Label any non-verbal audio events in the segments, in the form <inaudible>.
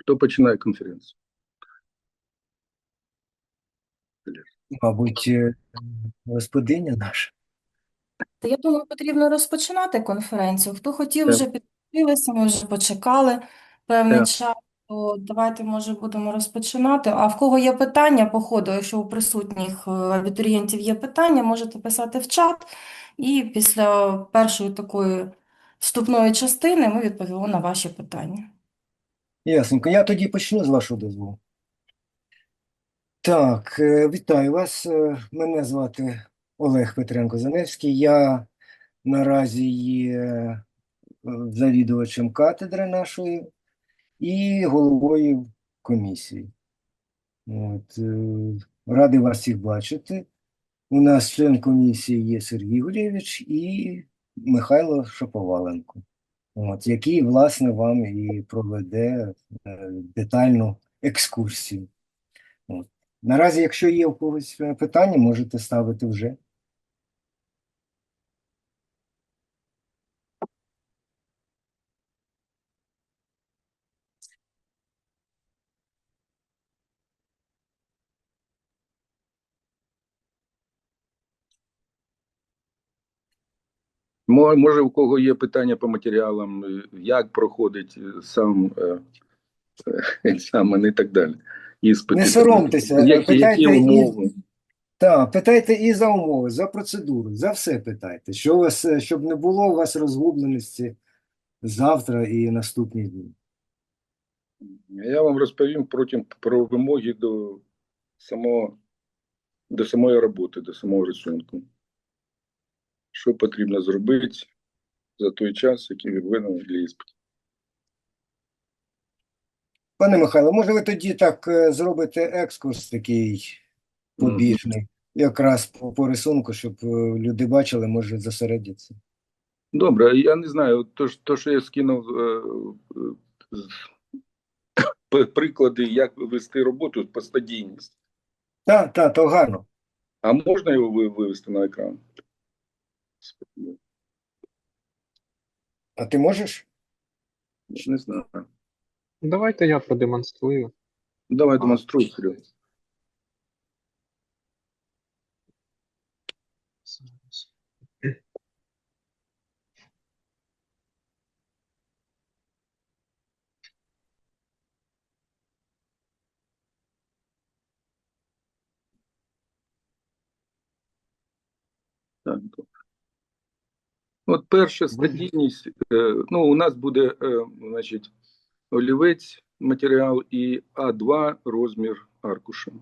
Хто починає конференцію? Мабуть, е, господиня наша. Та я думаю, потрібно розпочинати конференцію. Хто хотів, Так. вже підключилися, ми вже почекали певний Так. час, то давайте, може, будемо розпочинати. А в кого є питання по ходу, якщо у присутніх е, абітурієнтів є питання, можете писати в чат, і після першої такої вступної частини ми відповімо на ваші питання. Ясненько. Я тоді почну з вашого дозволу. Так, е, вітаю вас. Е, Мене звати Олег Петренко-Заневський. Я наразі є е, завідувачем катедри нашої і головою комісії. От, радий вас всіх бачити. У нас член комісії є Сергій Гулєвич і Михайло Шаповаленко. От, який, власне, вам і проведе е, детальну екскурсію. От. Наразі, якщо є у когось е, питання, можете ставити вже. Може, у кого є питання по матеріалам, е, як проходить е, сам е, е, <laughs> екзамен і так далі. Іспити. Не соромтеся, Які, які питайте і- умови? Так, питайте і за умови, за процедуру, за все питайте. Що у вас, щоб не було у вас розгубленості завтра і наступні дні. Я вам розповім потім про вимоги до самого, до самої роботи, до самого рисунку. Що потрібно зробити за той час, який відведений для іспиту. Пане Михайло, може ви тоді так е, зробите екскурс такий побіжний, якраз по, по рисунку, щоб е, люди бачили, може зосередитися. Добре, я не знаю, то, то що я скинув е, е, приклади, як вести роботу по стадійність. Так, так, то гарно. А можна його ви- вивести на екран? А ти можеш? Не знаю. Давайте я продемонструю. Давай демонструй, Серега. Зараз. Так, добре. От перша стадійність, е, ну, у нас буде, е, значить, олівець, матеріал і А2 розмір аркуша.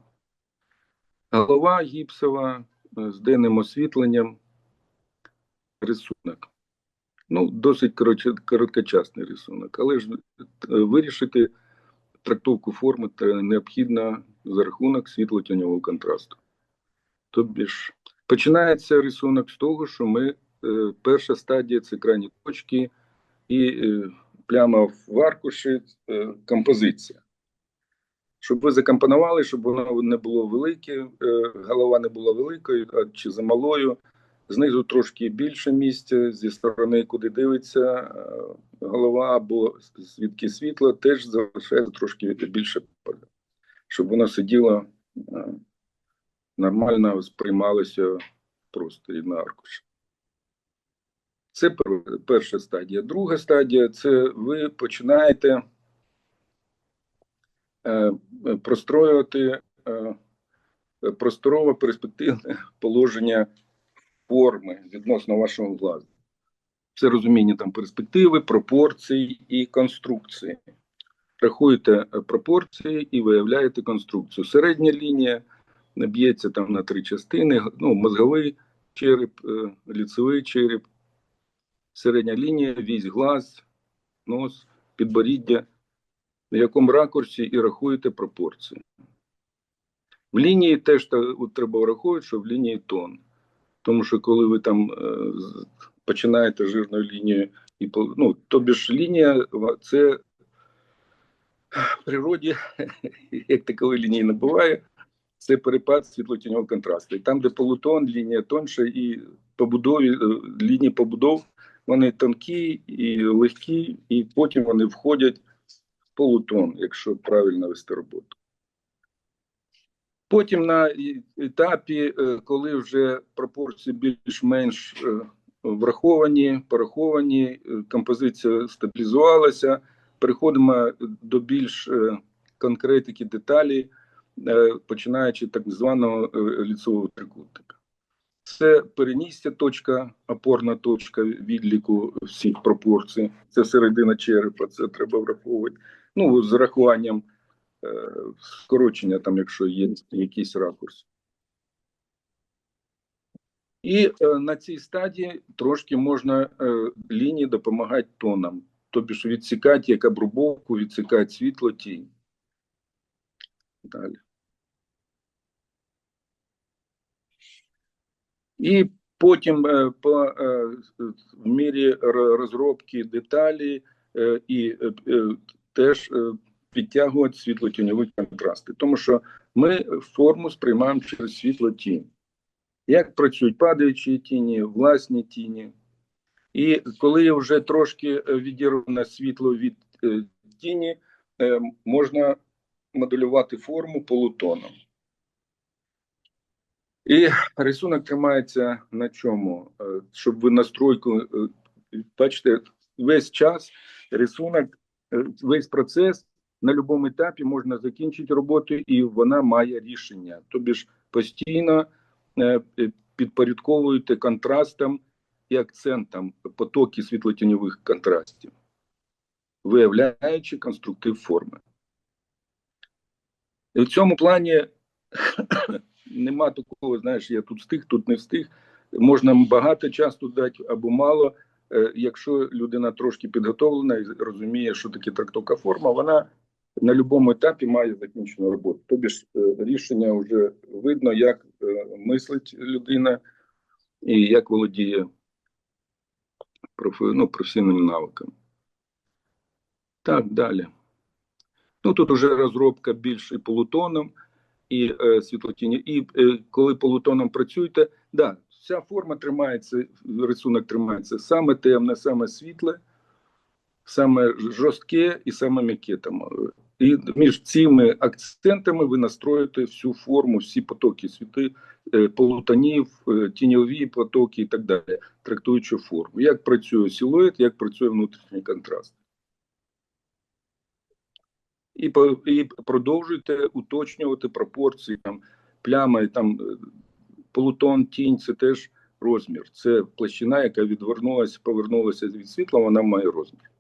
Голова гіпсова е, з денним освітленням, рисунок. Ну, досить короткочасний рисунок, але ж вирішити трактовку форми необхідно за рахунок світло-тіньового контрасту. Тобі ж починається рисунок з того, що ми перша стадія це крайні точки і е, пляма в аркуші е, композиція. Щоб ви закомпонували, щоб воно не було велике, е, голова не була великою а чи замалою. Знизу трошки більше місця, зі сторони, куди дивиться е, голова або звідки світло, теж залишається трошки більше поля. Щоб воно сиділо е, нормально сприймалося просто і на аркуші. Це перша стадія. Друга стадія це ви починаєте е, е, простроювати е, просторове перспективне положення форми відносно вашого глазу. Це розуміння там перспективи, пропорцій і конструкції. Рахуєте пропорції і виявляєте конструкцію. Середня лінія б'ється там на три частини: ну, мозговий череп, ліцевий череп, середня лінія, вісь глаз, нос, підборіддя, в якому ракурсі і рахуєте пропорції. В лінії теж треба враховувати, що в лінії тон. Тому що коли ви там е, починаєте жирною лінією, і ну, тобі ж лінія це в природі, <laughs> як такової лінії не буває, це перепад світлотіньового контрасту. І там, де полутон, лінія тонша, і побудові, е, лінії побудов, вони тонкі і легкі, і потім вони входять в полутон, якщо правильно вести роботу. Потім на етапі, е, коли вже пропорції більш-менш е, враховані, пораховані, е, композиція стабілізувалася, переходимо до більш конкретики деталі, починаючи так званого ліцевого трикутника. Це переністя точка, опорна точка відліку всіх пропорцій. Це середина черепа, це треба враховувати. Ну, з рахуванням е, скорочення, там, якщо є якийсь ракурс. І е, на цій стадії трошки можна е, лінії допомагати тонам, тобі ж відсікати як обрубовку, відсікати світло тінь. Далі. І потім е, по е, в мірі розробки деталі е, і теж підтягувати світло-тіньові контрасти, тому що ми форму сприймаємо через світло-тінь. Як працюють падаючі тіні, власні тіні. І коли вже трошки відірване світло від тіні, можна моделювати форму полутоном. І рисунок тримається на чому? Е, Щоб ви настройку, е, бачите, весь час рисунок, е, весь процес на будь-якому етапі можна закінчити роботу, і вона має рішення. Тобі ж постійно підпорядковуєте контрастам і акцентам потоки світлотіньових контрастів, виявляючи конструктив форми. І в цьому плані нема такого, знаєш, я тут встиг, тут не встиг. Можна багато часу дати або мало. Е, Якщо людина трошки підготовлена і розуміє, що таке трактовка форма, вона на будь-якому етапі має закінчену роботу. Тобі ж е, рішення вже видно, як е, мислить людина і як володіє профі- ну, професійними навиками. Так, далі. Ну тут вже розробка більш і полутоном, і е, світлотіні. І е, коли полутоном працюєте, да, вся форма тримається, рисунок тримається саме темне, саме світле, саме жорстке і саме м'яке. Там. І між цими акцентами ви настроїте всю форму, всі потоки світи, е, полутонів, е, тіньові потоки і так далі, трактуючи форму. Як працює силует, як працює внутрішній контраст. І, і продовжуйте уточнювати пропорції там пляма там е, полутон, тінь це теж розмір. Це площина, яка відвернулася, повернулася від світла, вона має розмір.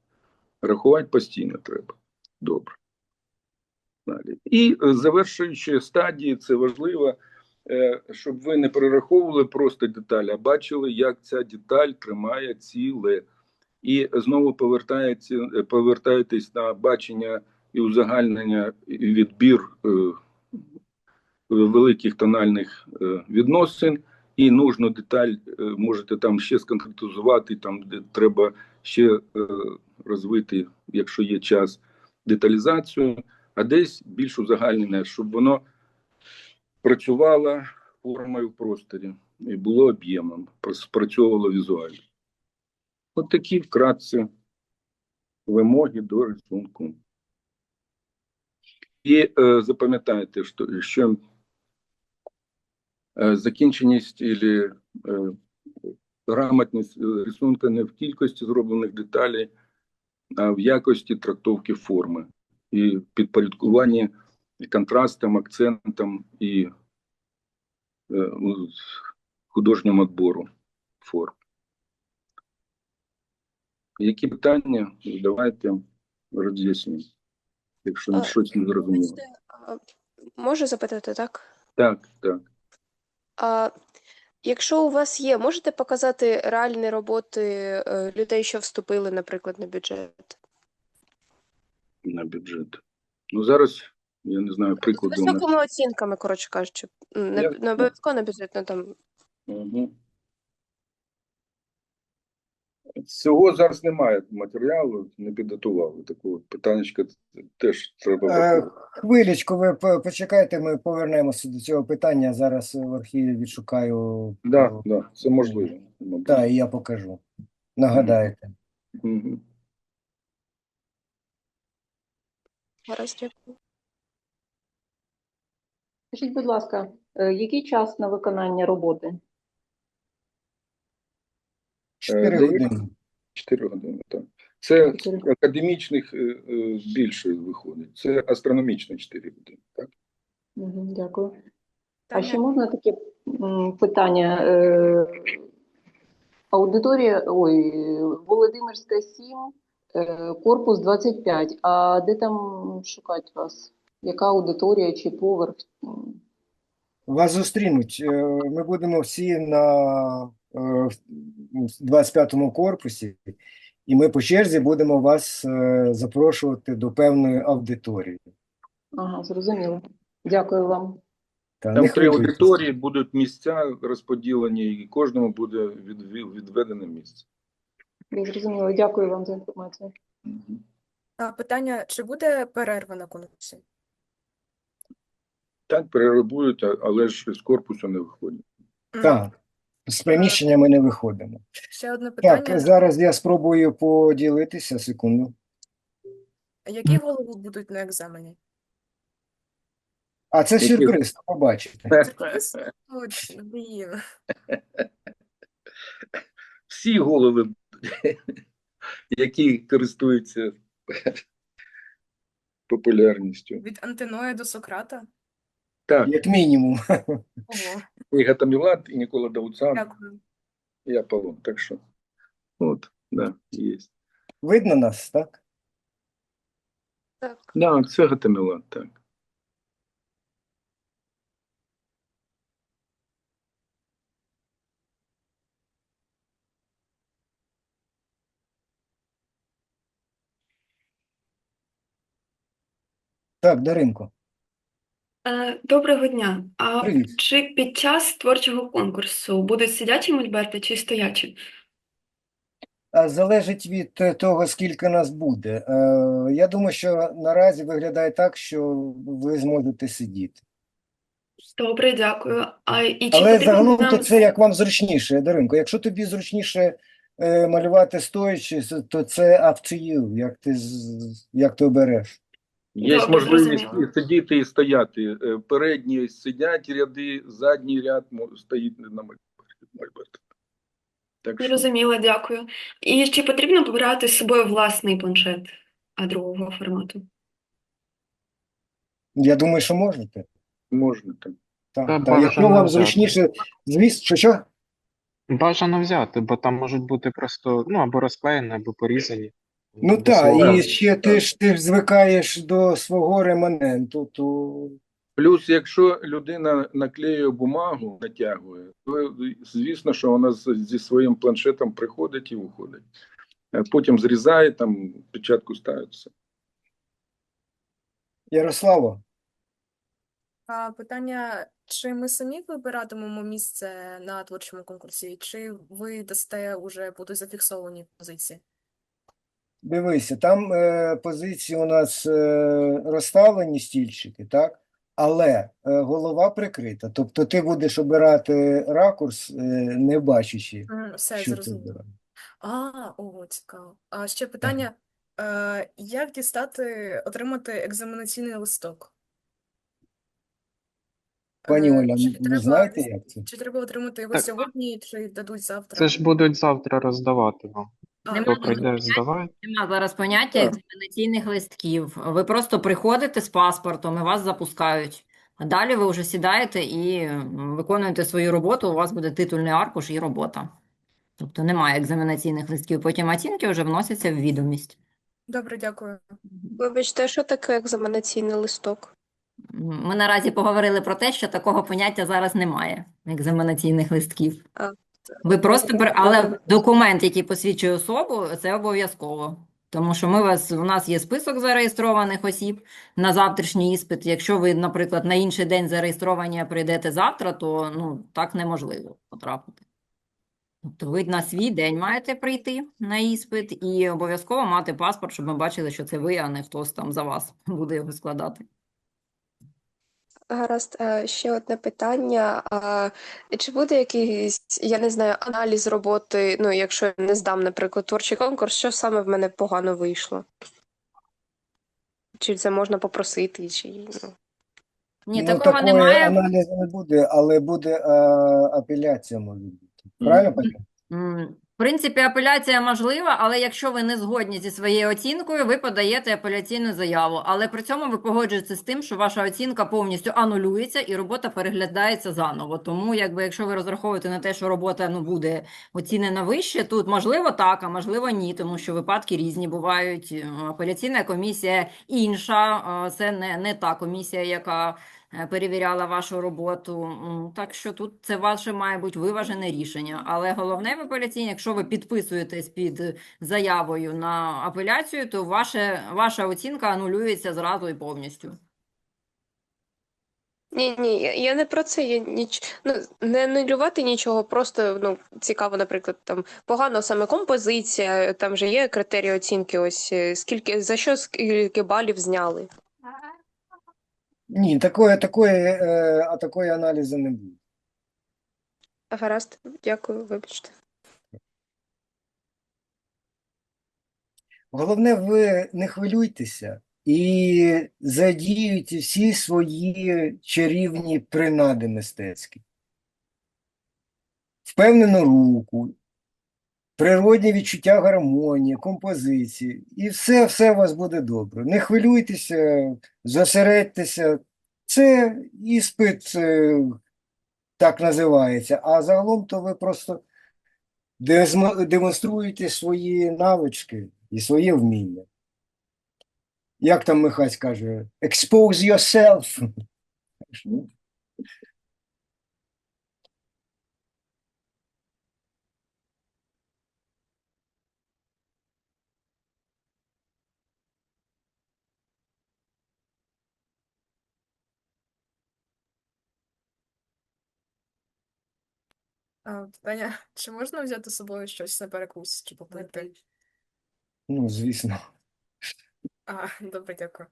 Рахувати постійно треба. Добре. Далі. І е, завершуючи стадії, це важливо, е, щоб ви не перераховували просто деталі, а бачили, як ця деталь тримає ціле. І знову повертається, повертаєтесь на бачення і узагальнення і відбір е, великих тональних е, відносин, і нужну деталь е, можете там ще сконкретизувати, там де треба ще розвити, якщо є час, деталізацію, а десь більш узагальнене, щоб воно працювало формою в просторі і було об'ємом, спрацьовувало візуально. От такі вкратце вимоги до рисунку. І е, запам'ятайте, що, що е, закінченість і е, грамотність е, рисунка не в кількості зроблених деталей, а в якості трактовки форми і підпорядкуванні контрастам, акцентам і е, художньому відбору форм. Які питання? Давайте роз'яснимо, якщо А, щось не зрозуміло. Можу запитати, так? Так, так. А якщо у вас є, можете показати реальні роботи е, людей, що вступили, наприклад, на бюджет? на бюджет. Ну зараз я не знаю прикладу. нас. високими оцінками, коротше кажучи. Не, не обов'язково на бюджет, ну там. Угу. Всього зараз немає матеріалу, не підготували такого питаннячка теж треба. Е. Хвилечку, ви почекайте, ми повернемося до цього питання. Зараз в архіві відшукаю. Да, да, це можливо. Так, і я покажу. Нагадаєте. Дякую. Скажіть, будь ласка, е, який час на виконання роботи? Чотири години. 4 години, так. Це академічних е, е, більше виходить. Це астрономічно 4 години. Так? Дякую. А ще можна таке питання? Е, Аудиторія, ой, Володимирська 7, е, корпус 25. А де там шукати вас? Яка аудиторія чи поверх? Вас зустрінуть. Е, Ми будемо всі на е, в 25-му корпусі, і ми по черзі будемо вас е, запрошувати до певної аудиторії. Ага, зрозуміло. Дякую вам. Та Там три аудиторії, будуть місця розподілені, і кожному буде відведене місце. Я зрозуміла. Дякую вам за інформацію. Мгм. А питання, чи буде перерва на конкурсі? Так перерабують, а- але ж з корпусу не виходять. Так, з приміщення ми не виходимо. Ще одне Так, питання. зараз я спробую поділитися, секунду. Які голови будуть на екзамені? А це Які? сюрприз, побачите. Сюрприз? Точно, блін. Всі голови, які користуються популярністю. Від Антиноя до Сократа? Так, Як мінімум. Ого, і Гатамілат, і Нікола Дауцан, дякую. і Аполлон. Так що, от, да, є. Видно нас, так? Так. Да, це Гатамілат, так. Так, Даринко, Е, Доброго дня. А привіт. чи під час творчого конкурсу будуть сидячі мольберти чи стоячі? А залежить від е, того, скільки нас буде. Е, Я думаю, що наразі виглядає так, що ви зможете сидіти. Добре, дякую. А і чи Але потрібно загалом то нам це як вам зручніше, Даринко. Якщо тобі зручніше е, малювати стоячи, то це up to you, як ти, з- як ти обереш. Є Добре, можливість зрозуміло. сидіти і стояти. Е, Передні сидять ряди, задній ряд стоїть на мольберті. що, Зрозуміло, дякую. І чи потрібно брати з собою власний планшет а другого формату? Я думаю, що можете. можна так. Так, Та так. Якщо вам взяти. зручніше, звісно, що що? Бажано взяти, бо там можуть бути просто, ну, або розклеєні, або порізані. Ну так, і ще ти ж ти ж звикаєш до свого реманенту, то Плюс, якщо людина наклеює бумагу, натягує, то звісно, що вона зі своїм планшетом приходить і виходить. Е, Потім зрізає, там печатку ставить. все. Ярославо, А питання, чи ми самі вибиратимемо місце на творчому конкурсі, чи ви дасте уже будуть зафіксовані позиції? Дивися, там е, позиції у нас е, розставлені стільчики, так? Але е, голова прикрита. Тобто ти будеш обирати ракурс, е, не бачачи, М, Все, що ти зрозуміло. обираєш. А, ого, цікаво. А ще питання, е, як дістати, отримати екзаменаційний листок? Пані Е, Оля, чи ви треба- знаєте, як це? Чи треба отримати його Так. сьогодні, чи дадуть завтра? Це ж будуть завтра роздавати вам. А, Нема здавай. Нема зараз поняття Так. екзаменаційних листків. Ви просто приходите з паспортом і вас запускають. А далі ви вже сідаєте і м, виконуєте свою роботу, у вас буде титульний аркуш і робота. Тобто немає екзаменаційних листків, потім оцінки вже вносяться в відомість. Добре, дякую. Вибачте, що таке екзаменаційний листок? М, Ми наразі поговорили про те, що такого поняття зараз немає екзаменаційних листків. Ви просто але документ, який посвідчує особу, це обов'язково. Тому що ми вас, у нас є список зареєстрованих осіб на завтрашній іспит. Якщо ви, наприклад, на інший день зареєстровані, прийдете завтра, то ну, так неможливо потрапити. Тобто ви на свій день маєте прийти на іспит і обов'язково мати паспорт, щоб ми бачили, що це ви, а не хтось там за вас <laughs> буде його складати. Гаразд, Е, ще одне питання. А, Чи буде якийсь, я не знаю, аналіз роботи, ну, якщо я не здам, наприклад, творчий конкурс, що саме в мене погано вийшло? чи це можна попросити, чи ну. Ні, Ну, такого немає. аналізу не буде, але буде е, апеляція може бути. Правильно, Петро? М, принципі, апеляція можлива, але якщо ви не згодні зі своєю оцінкою, ви подаєте апеляційну заяву. Але при цьому ви погоджуєтеся з тим, що ваша оцінка повністю анулюється і робота переглядається заново. Тому, якби, якщо ви розраховуєте на те, що робота ну, буде оцінена вище, тут можливо так, а можливо ні, тому що випадки різні бувають. Апеляційна комісія інша, це не, не та комісія, яка перевіряла вашу роботу. Так що тут це ваше має бути виважене рішення. Але головне в апеляційній, якщо ви підписуєтесь під заявою на апеляцію, то ваше, ваша оцінка анулюється зразу і повністю. Ні, ні, я- я не про це. Я ніч... ну, не анулювати нічого, просто ну, цікаво, наприклад, там погано саме композиція, там же є критерії оцінки, ось е, скільки за що скільки балів зняли. Ні, такої, такої, е, а такої аналізу не буде. Гаразд, дякую, вибачте. Головне, ви не хвилюйтеся і задіюйте всі свої чарівні принади мистецькі. Впевнену руку, природні відчуття гармонії, композиції. І все, все у вас буде добре. Не хвилюйтеся, зосередьтеся. Це іспит е, так називається, а загалом то ви просто демонструєте свої навички і своє вміння. Як там Михась каже, expose yourself. А, питання, <laughs> чи можна взяти з собою щось на перекус чи попити? Ну, звісно. А, <laughs> добре, дякую.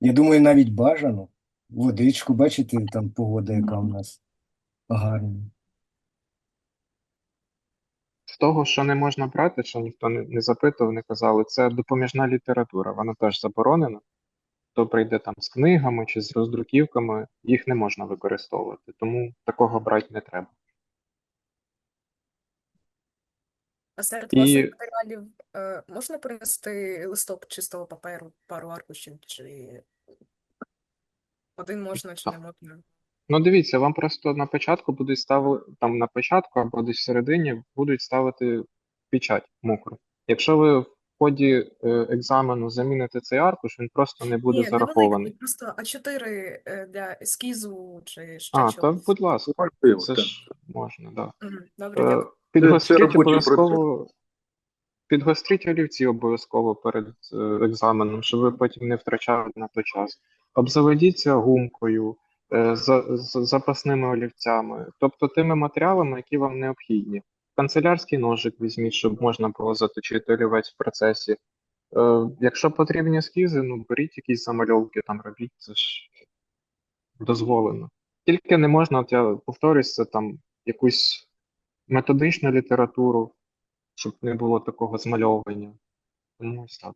Я думаю, навіть бажано. Водичку, бачите, там погода, яка в нас гарна. З того, що не можна брати, що ніхто не, не запитував, не казали, це допоміжна література, вона теж заборонена. Хто прийде там з книгами чи з роздруківками, їх не можна використовувати, тому такого брати не треба. А серед І- ваших матеріалів е, можна принести листок чистого паперу, пару аркушів, чи один можна, чи не можна? Ну, дивіться, вам просто на початку будуть ставити, там на початку або десь всередині будуть ставити печать мокру. Якщо ви ході е, екзамену заміните цей аркуш, він просто не буде Ні, зарахований. просто А4 е, для ескізу чи ще А, то чогось. будь ласка, Можливо, це так. ж можна, да. Добре, дякую. Підгостріть обов'язково, підгостріть олівці обов'язково перед екзаменом, щоб ви потім не втрачали на той час. Обзаведіться гумкою, за- з- запасними олівцями, тобто тими матеріалами, які вам необхідні. Канцелярський ножик візьміть, щоб можна було заточити олівець в процесі. Е, Якщо потрібні ескізи, ну беріть якісь замальовки, там робіть, це ж дозволено. Тільки не можна, от я повторюсь, це там якусь методичну літературу, щоб не було такого змальовування. Тому ось так.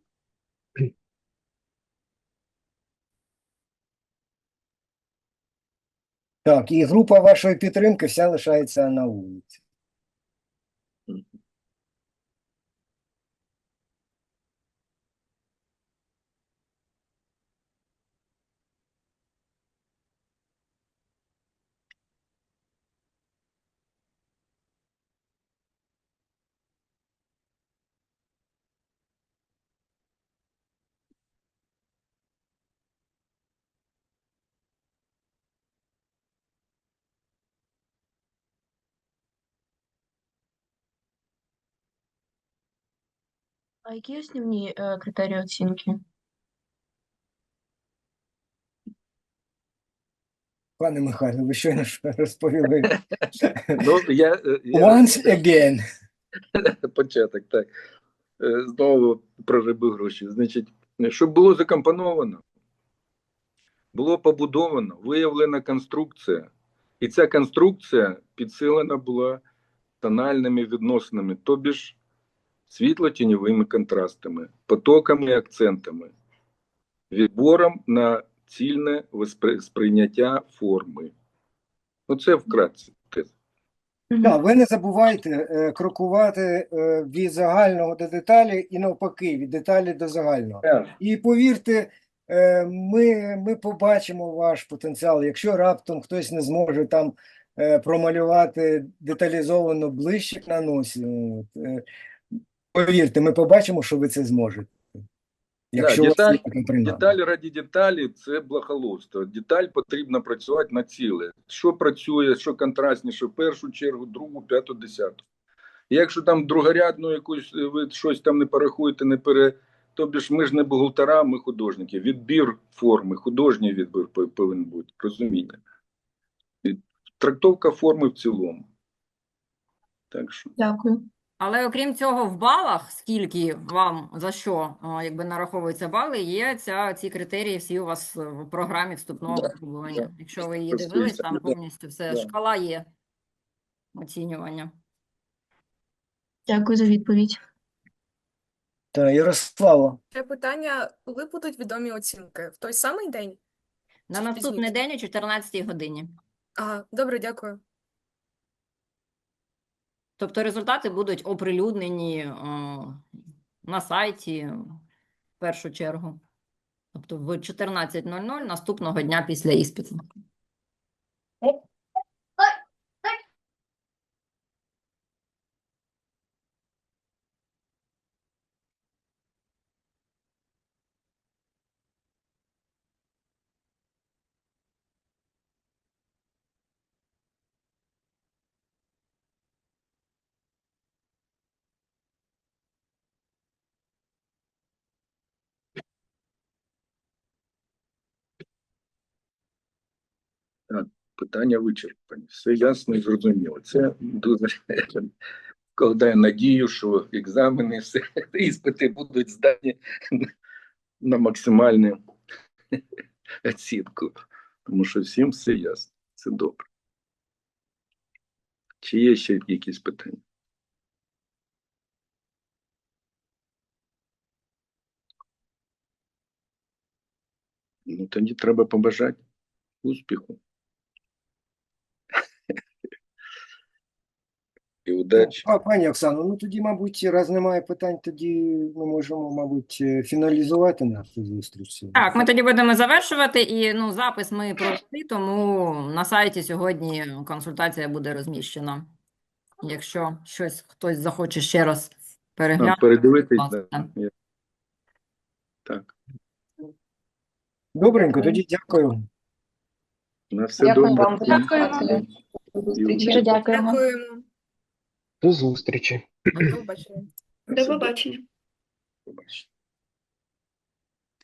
Так, і група вашої підтримки вся лишається на вулиці. Mm-hmm. А які основні е, критерії оцінки? Пане Михайло, ви щойно ж розповіли. Ну, я, е, я Once again. початок, так. Е, Знову про риби гроші. Значить, щоб було закомпоновано, було побудовано, виявлена конструкція, і ця конструкція підсилена була тональними відносинами. Тобі ж світло-тіньовими контрастами, потоками і акцентами, відбором на цільне сприйняття форми. Оце вкратце. теза. Так, ви не забувайте е, крокувати е, від загального до деталі і навпаки, від деталі до загального. І повірте, е, ми, ми побачимо ваш потенціал. Якщо раптом хтось не зможе там е, промалювати деталізовано ближче на носі, от, е, повірте, ми побачимо, що ви це зможете. Якщо вас деталь-. Деталь раді деталі це благоловство. Деталь потрібно працювати на ціле. Що працює, що контрастніше, в першу чергу, другу, п'яту, десяту. І Якщо там другорядну якусь е, ви щось там не порахуєте, не пере. Тобі ж ми ж не бухгалтера, ми художники. Відбір форми, художній відбір повинен бути, розуміння. Трактовка форми в цілому. Так що. Дякую. Але окрім цього, в балах, скільки вам за що якби нараховуються бали, є ця, ці критерії всі у вас в програмі вступного Да, випробування. да. Якщо ви її дивились, там повністю все, да. шкала є оцінювання. Дякую за відповідь. Та, Ярослава, Ще питання, коли будуть відомі оцінки? В той самий день? На наступний день о 14 годині. Ага, добре, дякую. Тобто результати будуть оприлюднені о, на сайті в першу чергу. Тобто в 14.00 наступного дня після іспиту. Питання вичерпані. Все ясно і зрозуміло. Це дуже <laughs> вкладає надію, що екзамени, все, <laughs> іспити будуть здані на максимальну <laughs> оцінку. Тому що всім все ясно. Це добре. Чи є ще якісь питання? Ну, тоді треба побажати успіху. І удачі. А, пані Оксано, ну тоді, мабуть, раз немає питань, тоді ми можемо, мабуть, е, фіналізувати нашу зустріч. Так, ми тоді будемо завершувати, і ну, запис ми провели, тому на сайті сьогодні консультація буде розміщена. Якщо щось хтось захоче ще раз переглянути, передивитись, да. Так. Добренько, тоді дякую. На все Дякую добре. вам. До зустрічі. Дуже дякуємо. Дякуємо. До зустрічі. До побачення. До побачення. Побачення.